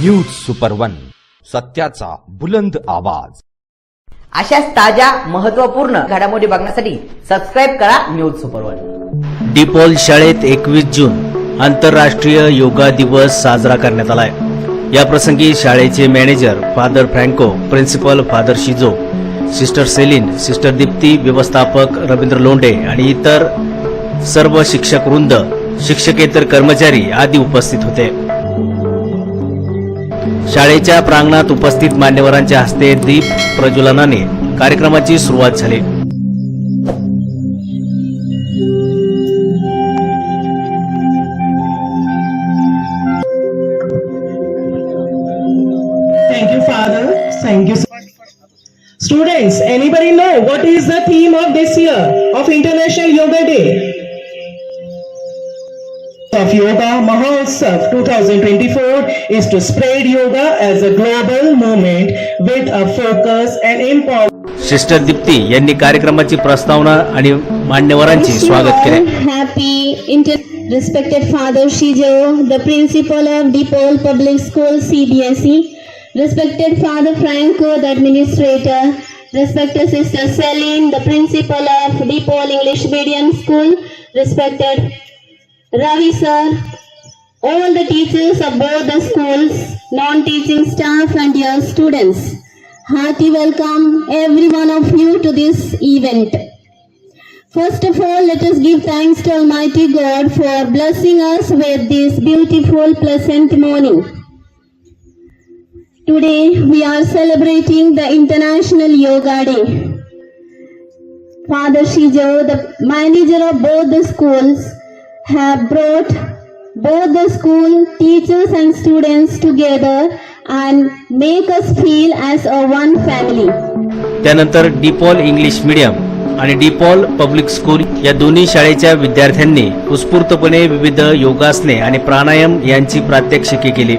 News super one सत्याचा बुलंद आवाज. अशाच ताज्या महत्त्वपूर्ण घडामोडी बघण्यासाठी सबस्क्राईब करा न्यूज सुपर वन डिपॉल शाळेत एकवीस जून आंतरराष्ट्रीय योगा दिवस साजरा करण्यात आलाय. या प्रसंगी शाळेचे manager father Franco principal father Shijo sister Celine sister Deepti व्यवस्थापक रवींद्र लोंढे आणि इतर सर्व शिक्षक वृंद शिक्षकेतर कर्मचारी आदी उपस्थित होते. शाळेच्या प्रांगणात उपस्थित मान्यवरांच्या हस्ते दीप प्रज्वलनाने कार्यक्रमाची सुरुवात झाली Students, anybody know what is the theme of this year of International Yoga Day? Of Yoga Mahotsav 2024 is to spread yoga as a global movement with a focus and empowerment. Sister Deepti यांनी कार्यक्रमाची प्रस्तावना आणि मान्यवरांचे स्वागत केले Happy inter- respected Father Shijo, the principal of DePaul Public School CBSE, E. respected Father Franco, the administrator, respected Sister Celine, the principal of DePaul English Medium School, respected Ravi sir, all the teachers of both the schools, non-teaching staff and your students. Hearty welcome every one of you to this event. First of all, let us give thanks to Almighty God for blessing us with this beautiful, pleasant morning. Today, we are celebrating the International Yoga Day. Father Shijo, the manager of both the schools, have brought both the school teachers and students together and make us feel as a one family. त्यानंतर DePaul English medium आणि DePaul public school या दोन्ही शाळेच्या विद्यार्थ्यांनी उत्स्फूर्तपणे विविध योगासने आणि प्राणायाम यांची प्रात्यक्षिके केली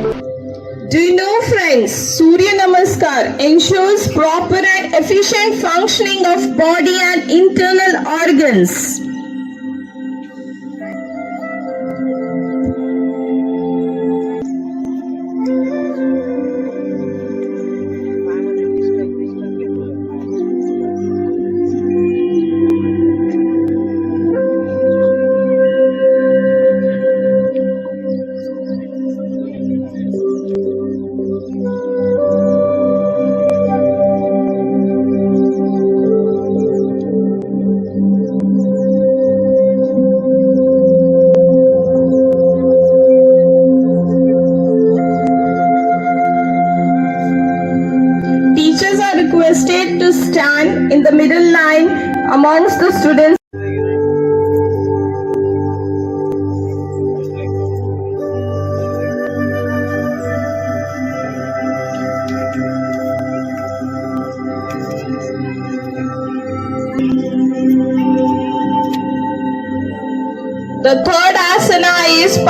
Do you know, friends, Surya Namaskar ensures proper and efficient functioning of body and internal organs. To stand in the middle line amongst the students.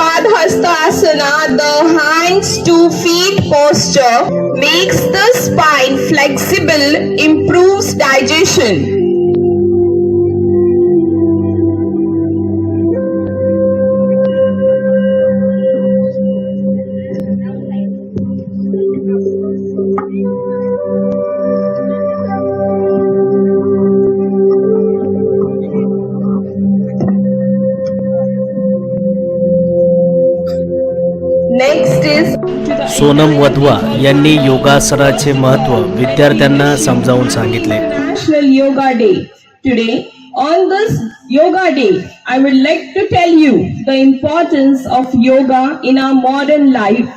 Is Padhasta Asana. The hands to feet posture makes the spine flexible, improves digestion. Sonam Wadhwa यांनी योगासनाचे महत्व विद्यार्थ्यांना समजावून सांगितले International Yoga Day. Today, on this Yoga Day, I would like to tell you the importance of yoga in our modern life.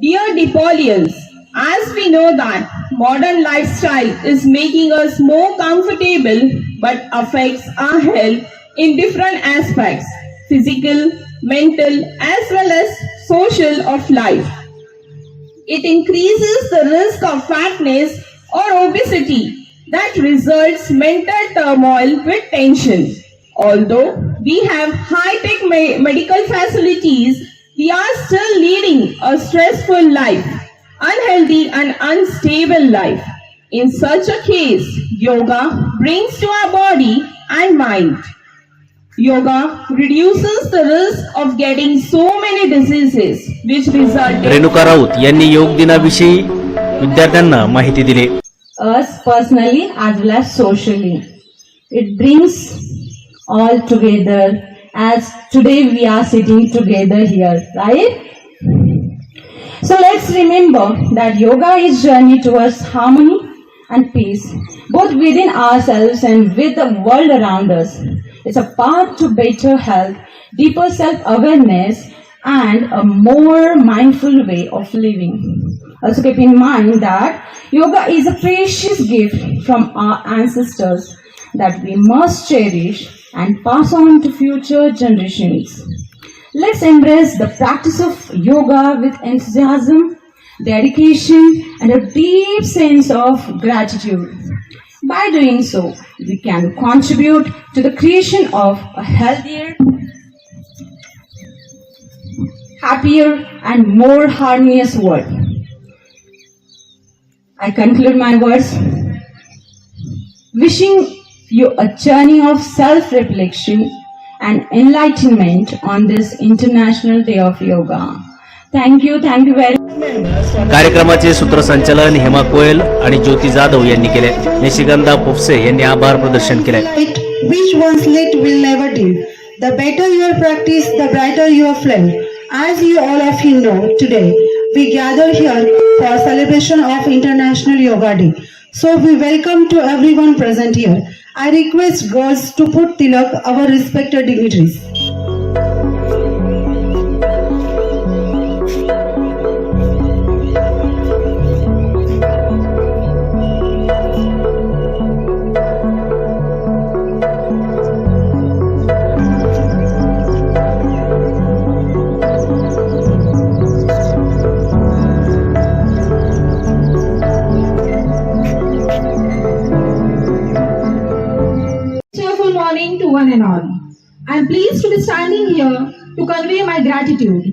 Dear Depolians, as we know that modern lifestyle is making us more comfortable but affects our health in different aspects physical, mental, as well as social of life. It increases the risk of fatness or obesity that results mental turmoil with tension. Although we have high-tech me- medical facilities, we are still leading a stressful life, unhealthy and unstable life. In such a case, yoga brings to our body and mind Yoga reduces the risk of getting so many diseases which result in Renuka Raut यांनी योग दिनाविषयी विद्यार्थ्यांना माहिती दिली us personally as well as socially. It brings all together as today we are sitting together here, right? So let's remember that yoga is journey towards harmony and peace, both within ourselves and with the world around us. It's a path to better health, deeper self-awareness, and a more mindful way of living. Also keep in mind that yoga is a precious gift from our ancestors that we must cherish and pass on to future generations. Let's embrace the practice of yoga with enthusiasm, dedication, and a deep sense of gratitude. By doing so, we can contribute to the creation of a healthier, happier, and more harmonious world. I conclude my words wishing you a journey of self reflection and enlightenment on this International Day of Yoga. Thank you thank you very कार्यक्रमाचे सूत्रसंचलन हेमा कोयल आणि ज्योती जाधव यांनी केले. निशिकांदा पोपसे यांनी आभार प्रदर्शन केले. Which once lit will never die the better your practice the brighter your flame I you all of you know today we gather here for celebration of international yoga day so we welcome to everyone present here I request girls to put tilak our respected dignitaries to convey my gratitude.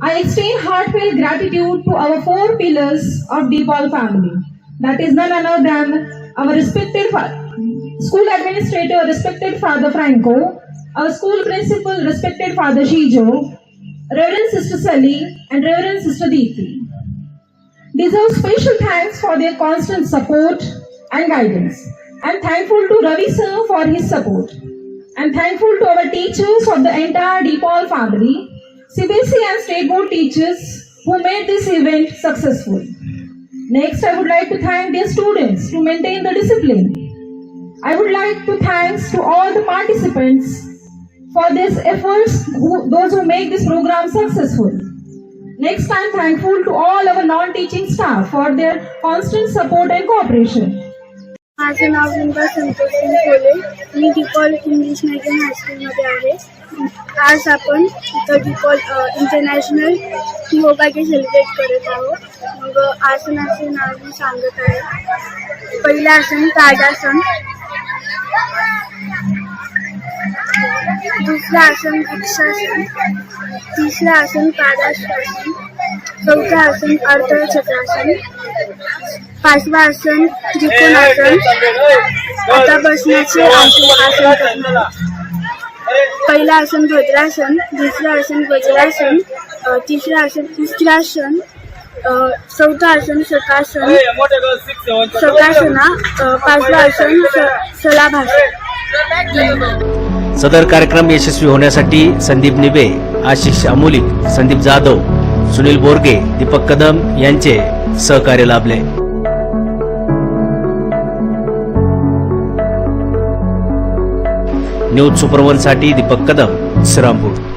I extend heartfelt gratitude to our four pillars of DePaul family. That is none other than our respected school administrator, respected Father Franco, our school principal, respected Father Shijo, Reverend Sister Sally, and Reverend Sister Deepthi deserve special thanks for their constant support and guidance. I'm thankful to Ravi sir for his support. I'm thankful to our teachers of the entire DePaul family, CBSE and state board teachers who made this event successful. Next, I would like to thank their students to maintain the discipline. I would like to thanks to all the participants for these efforts, who, those who make this program successful. Next, I am thankful to all our non-teaching staff for their constant support and cooperation. माझं नाव विंदा संतोष सिंग कोले. मी De Paul English medium हायस्कूलमध्ये आहे. आज आपण इथं DePaul international yoga day celebrate करत आहोत. मग आसनाचे नाव मी सांगत आहे. पहिलं आसन ताडासन दुसरं आसन वृक्षासन तिसरं आसन पादाश्वासन चौथं आसन अर्धचक्रासन पाचवं आसन त्रिकोणासन आता बसण्याचे आसन आसन पहिलं आसन भद्रासन दुसरं आसन वज्रासन अ, तिसरं आसन अ, चौथं आसन शकासना अ, पाचवं आसन. सलाभासन. सदर कार्यक्रम यशस्वी होण्यासाठी संदीप निबे आशिष अमोलिक संदीप जाधव सुनील बोरगे दीपक कदम यांचे सहकार्य लाभले. न्यूज सुपरवनसाठी दीपक कदम श्रामपूर